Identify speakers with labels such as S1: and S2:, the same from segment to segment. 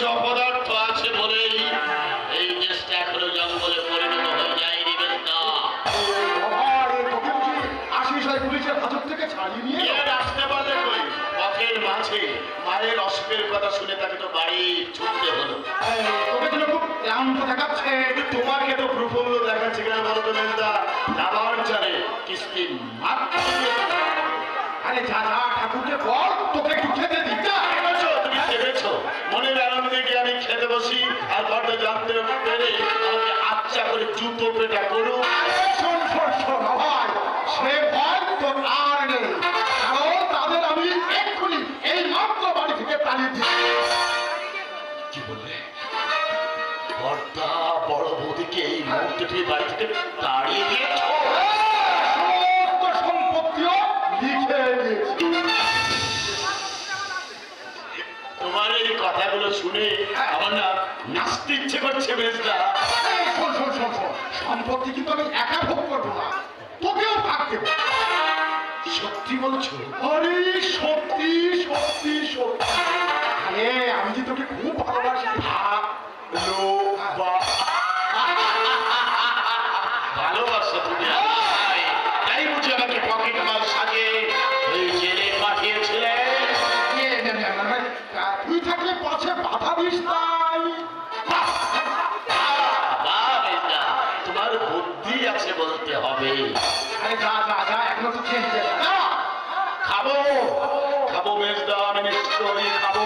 S1: কিছু অপদার্থ আছে বলেই এই দেশটা এখনও জঙ্গলে পরিণত হয়ে যায়নি বেলটা
S2: বাবা, এ তোকে বুঝি আশিস পুলিশের হাজত থেকে ছাড়িয়ে নিয়ে
S1: আসতে পারলে কই? পথের মাঝে মায়ের অসুখের কথা শুনে তাকে তো বাড়ি ছুটতে হলো।
S2: তোকে যেন খুব ক্লান্ত দেখাচ্ছে।
S1: তোমাকে তো প্রফুল্ল দেখাচ্ছে কেন বলো তো মেজদা দাবার চারে কিস্তি মাত্র
S2: আরে যা যা ঠাকুরকে বল তোকে একটু খেতে দিই যা।
S1: ভেবেছো তুমি ভেবেছো মনের গিয়ে আমি খেতে বসি আর বড্ড জানতে পেরে আমাকে আচ্ছা করে জুতো পেটা করো।
S2: আরে শোন শোন শোন ভাই সে ভয় তোর আর নেই। কারণ তাদের আমি এক্ষুনি এই মাত্র বাড়ি থেকে তাড়িয়ে দিচ্ছি
S1: কি বললে? বর্দা বড় বৌদিকে এই মুহূর্তে বাড়ি থেকে তাড়িয়ে করছে বেশটা
S2: সম্পত্তি কিন্তু আমি একা
S1: হবে
S2: আরে যা যা যা এখনও তো খেয়ে যা!
S1: খাব খাব মেজদা আমি নিশ্চয়ই খাব।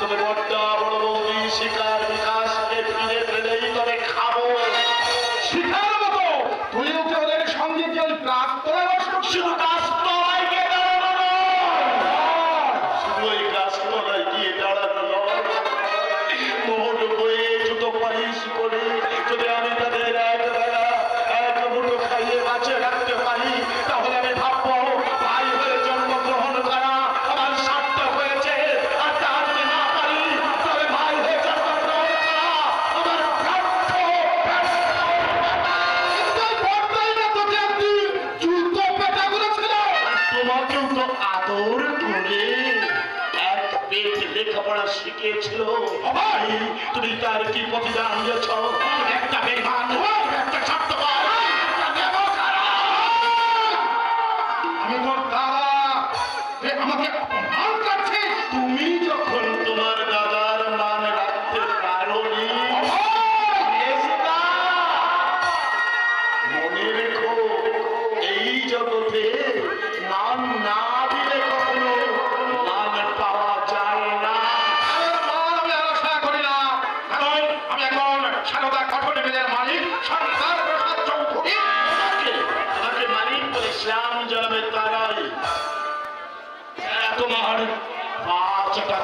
S1: তবে বড্ডা বড় বৌদি শিকার বিকাশকে ফিরে পেলেই তবে খাব।
S2: শিকার মতো তুই ওকে ওদের সঙ্গে কেউ প্রাপ্ত প্রাক্তনের
S1: তুমি তার কি প্রতিদান দিয়েছ?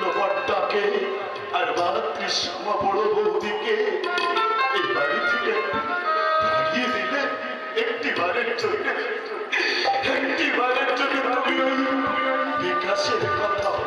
S1: লোহার ডাকে আর মাতৃ শ্যামা বড় বৌদিকে এই বাড়ি থেকে হারিয়ে দিলে একটি বারের জন্য, একটি বারের জন্য তুমি বিকাশের কথা